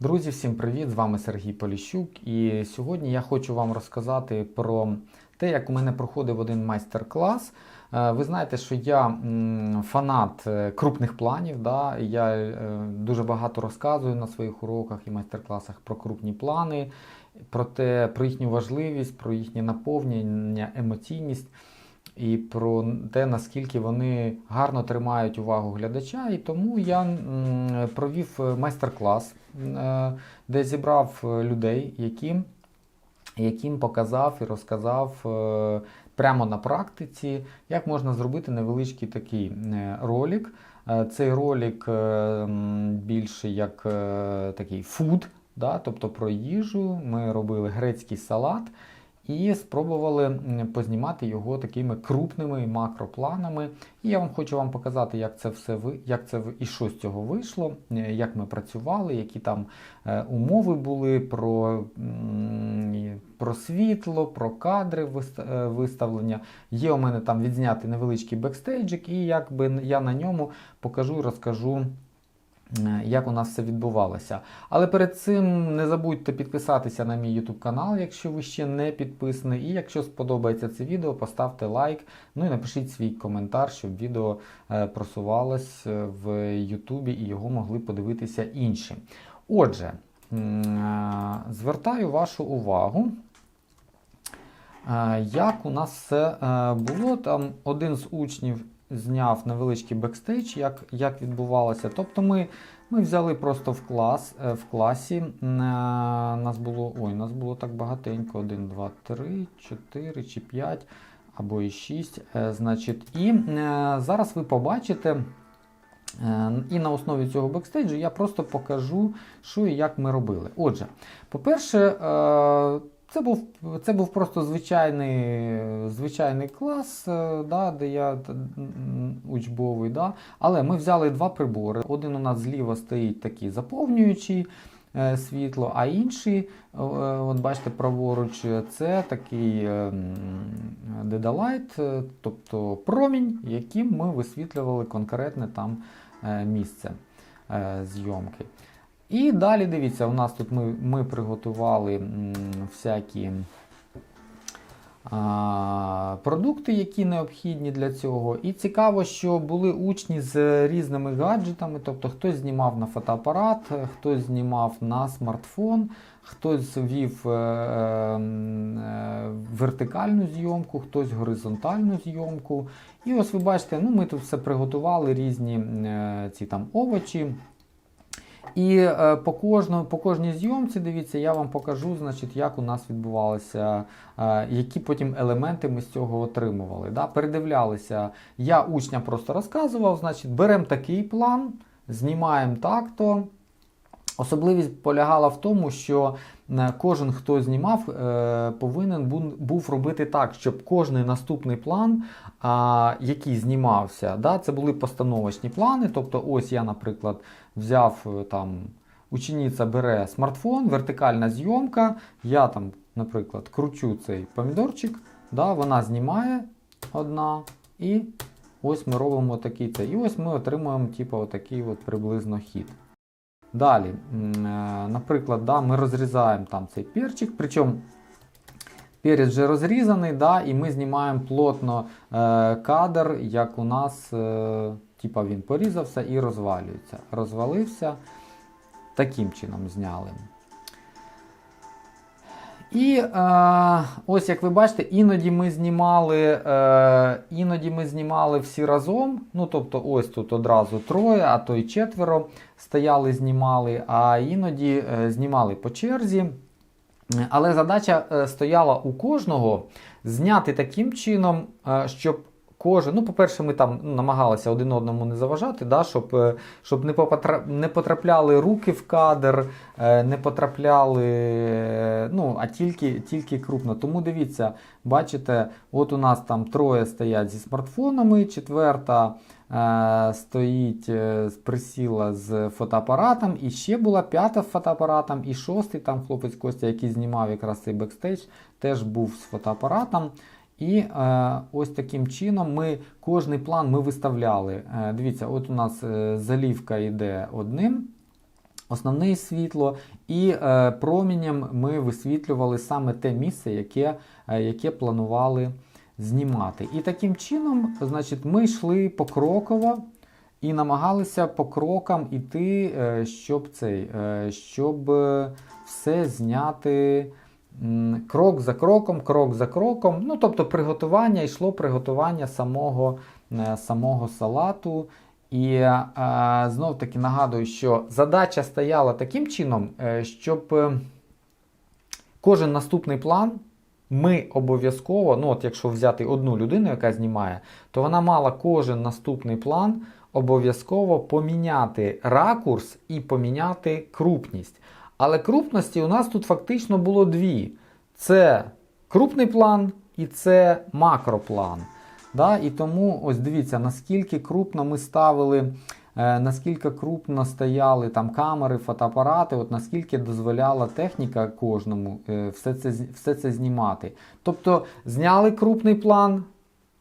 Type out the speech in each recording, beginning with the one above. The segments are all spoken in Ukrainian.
Друзі, всім привіт! З вами Сергій Поліщук. І сьогодні я хочу вам розказати про те, як у мене проходив один майстер-клас. Е, Ви знаєте, що я фанат е, крупних планів. Да? Я е, дуже багато розказую на своїх уроках і майстер-класах про крупні плани, про те, про їхню важливість, про їхнє наповнення, емоційність. І про те, наскільки вони гарно тримають увагу глядача. І тому я провів е, майстер-клас, е, де зібрав е, людей, яким, яким показав і розказав прямо на практиці, як можна зробити невеличкий такий ролик. Цей ролик більше як такий фуд, да, тобто про їжу. Ми робили грецький салат. І спробували познімати його такими крупними макропланами. І я вам хочу вам показати, як це все як це і що з цього вийшло, е, як ми працювали, які там е, умови були про, про світло, про кадри е, виставлення. Є у мене там відзнятий невеличкий бекстейджик, і якби я на ньому покажу і розкажу. Е, Як у нас все відбувалося. Але перед цим не забудьте підписатися на мій YouTube канал, якщо ви ще не підписані. І якщо сподобається це відео, поставте лайк. Ну і напишіть свій коментар, щоб відео е, просувалось е, в YouTube і його могли подивитися інші. Отже, звертаю вашу увагу. Як у нас все було, там один з учнів зняв невеличкий бекстейдж, як, як відбувалося. Тобто ми, ми взяли просто в клас, е, в класі. е, Нас було, ой, нас було так багатенько: 1, 2, 3, 4 чи 5 або і 6. Е, Значить, і зараз ви побачите. І на основі цього бекстейджу я просто покажу, що і як ми робили. Отже, по-перше, це був, це був просто звичайний, звичайний клас, е, да, де я учбовий. Да. Але ми взяли два прибори. Один у нас зліва стоїть такий заповнюючий е, світло, а інший, е, от бачите, праворуч, це такий дедалайт, тобто промінь, яким ми висвітлювали конкретне там місце зйомки. І далі дивіться, у нас тут ми, ми приготували всякі а, продукти, які необхідні для цього. І цікаво, що були учні з різними гаджетами, тобто хтось знімав на фотоапарат, хтось знімав на смартфон, хтось вів е, е, вертикальну зйомку, хтось горизонтальну зйомку. І ось ви бачите, ну ми тут все приготували різні е, ці там овочі. І е, по, кожному, по кожній зйомці, дивіться, я вам покажу, значить, як у нас відбувалося, е, які потім елементи ми з цього отримували. Да? Передивлялися, я учням просто розказував, значить, беремо такий план, знімаємо так-то. Особливість полягала в тому, що е, кожен, хто знімав, е, повинен був робити так, щоб кожний наступний план, який знімався, да, це були постановочні плани. Тобто, ось я, наприклад, взяв е, там, учениця бере смартфон, вертикальна зйомка. Я там, наприклад, кручу цей помідорчик, да, вона знімає одна, і ось ми робимо такий це. І ось ми отримуємо типу, отакий от приблизно хід. Далі, е, наприклад, да, ми розрізаємо там цей перчик, причому перець вже розрізаний, да, і ми знімаємо плотно е, кадр, як у нас, е, типа він порізався і розвалюється. Розвалився, таким чином зняли. І е, ось як ви бачите, іноді ми знімали, е, іноді ми знімали всі разом. Ну, тобто, ось тут одразу троє, а то й четверо стояли, знімали, а іноді е, знімали по черзі. Але задача е, стояла у кожного зняти таким чином, е, щоб кожен, ну, по-перше, ми там намагалися один одному не заважати, да, щоб, е, щоб не, потрапляли руки в кадр, е, не потрапляли, е, ну, а тільки, тільки крупно. Тому дивіться, бачите, от у нас там троє стоять зі смартфонами, четверта стоїть присіла з фотоапаратом, і ще була п'ята з фотоапаратом, і шостий там хлопець Костя, який знімав якраз цей бекстейдж, теж був з фотоапаратом. І е, ось таким чином ми кожний план ми виставляли. Е, дивіться, от у нас е, залівка йде одним основне світло, і е, промінням ми висвітлювали саме те місце, яке, е, яке планували знімати. І таким чином, значить, ми йшли покроково і намагалися по крокам іти, е, щоб цей, е, щоб е, все зняти. Крок за кроком, крок за кроком. Ну, тобто приготування йшло приготування самого, е, самого салату. І е, знов таки нагадую, що задача стояла таким чином, е, щоб кожен наступний план ми обов'язково, ну от якщо взяти одну людину, яка знімає, то вона мала кожен наступний план обов'язково поміняти ракурс і поміняти крупність. Але крупності у нас тут фактично було дві: це крупний план і це макроплан. Да? І тому ось дивіться, наскільки крупно ми ставили, е, наскільки крупно стояли там камери, фотоапарати, от наскільки дозволяла техніка кожному е, все це, все це знімати. Тобто зняли крупний план,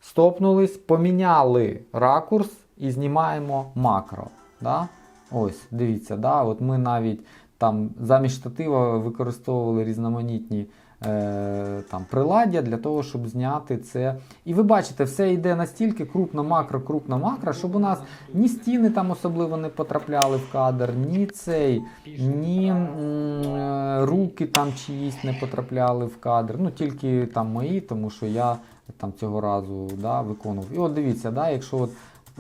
стопнулись, поміняли ракурс і знімаємо макро. Да? Ось, дивіться, да? от ми навіть там замість штатива використовували різноманітні е, там, приладдя для того, щоб зняти це. І ви бачите, все йде настільки крупно макро, крупно макро, щоб у нас ні стіни там особливо не потрапляли в кадр, ні цей, ні е, руки там чиїсь не потрапляли в кадр. Ну тільки там мої, тому що я там цього разу да, виконував. І от дивіться, да, якщо от,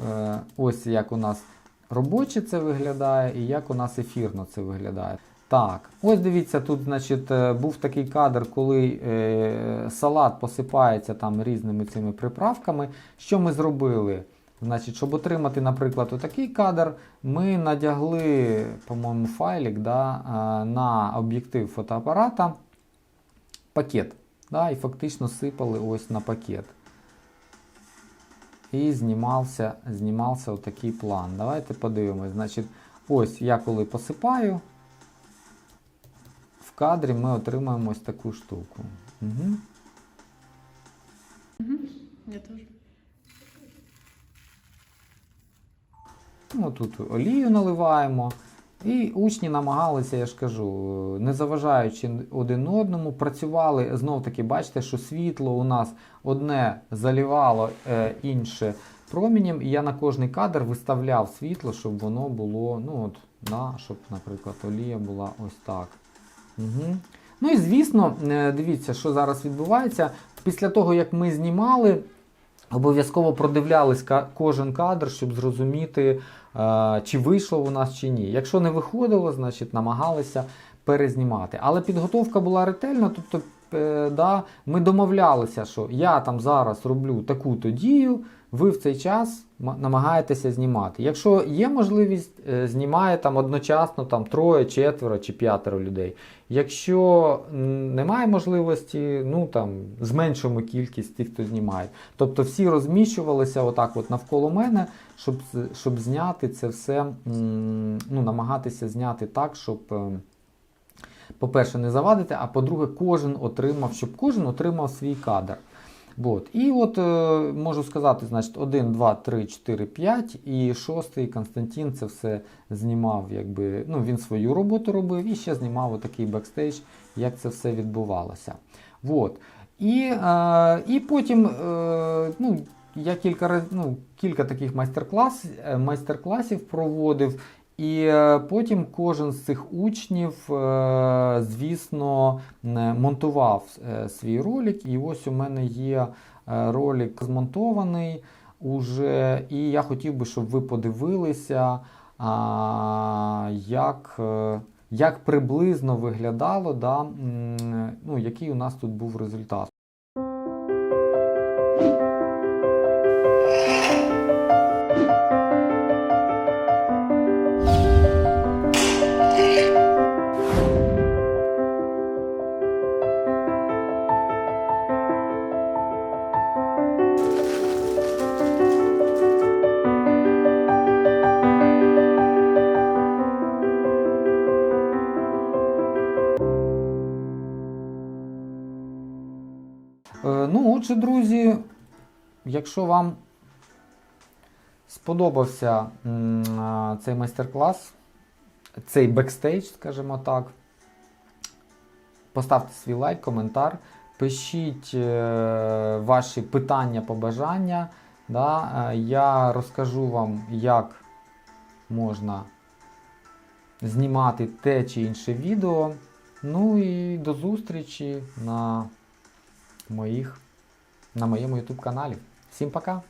е, ось як у нас робоче це виглядає, і як у нас ефірно це виглядає. Так, ось дивіться, тут значить, е, був такий кадр, коли е, салат посипається там різними цими приправками. Що ми зробили? Значить, щоб отримати, наприклад, отакий кадр, ми надягли, по-моєму, файлик да, е, на об'єктив фотоапарата пакет. Да, і фактично сипали ось на пакет. І знімався, знімався отакий план. Давайте подивимось. Значить, ось я коли посипаю, в кадрі ми отримаємо ось таку штуку. Угу. Я теж. Ну, тут олію наливаємо. І учні намагалися, я ж кажу, не заважаючи один одному, працювали знов таки, бачите, що світло у нас одне залівало е, інше промінням, і я на кожний кадр виставляв світло, щоб воно було, ну от, да, щоб, наприклад, олія була ось так. Угу. Ну і звісно, е, дивіться, що зараз відбувається. Після того, як ми знімали, обов'язково продивлялись кожен кадр, щоб зрозуміти, е, чи вийшло у нас чи ні. Якщо не виходило, значить намагалися перезнімати. Але підготовка була ретельна, тобто е, да, ми домовлялися, що я там зараз роблю таку-то дію, ви в цей час намагаєтеся знімати. Якщо є можливість, е, знімає там одночасно там, троє, четверо чи п'ятеро людей. Якщо немає можливості, ну там зменшуємо кількість тих, хто знімає. Тобто всі розміщувалися отак от навколо мене, щоб, щоб зняти це все, ну, намагатися зняти так, щоб, е, по-перше, не завадити, а по-друге, кожен отримав, щоб кожен отримав свій кадр. От. І от е, можу сказати, значить, 1, 2, 3, 4, 5 і шостий Константин це все знімав, якби, ну, він свою роботу робив і ще знімав отакий бекстейдж, як це все відбувалося. От. І, е, і потім е, ну, я кілька, ну, кілька таких майстер-клас, е, майстер-класів проводив. І е, потім кожен з цих учнів, е, звісно, монтував е, свій ролик. І ось у мене є ролик змонтований уже. І я хотів би, щоб ви подивилися, як, як приблизно виглядало, да, ну, який у нас тут був результат. Ну, отже, друзі, якщо вам сподобався цей майстер-клас, цей бекстейдж, скажімо так. Поставте свій лайк, коментар, пишіть е, ваші питання, побажання. Да? Е, Я розкажу вам, як можна знімати те чи інше відео. Ну і до зустрічі на, моїх, на моєму YouTube каналі. Всім пока!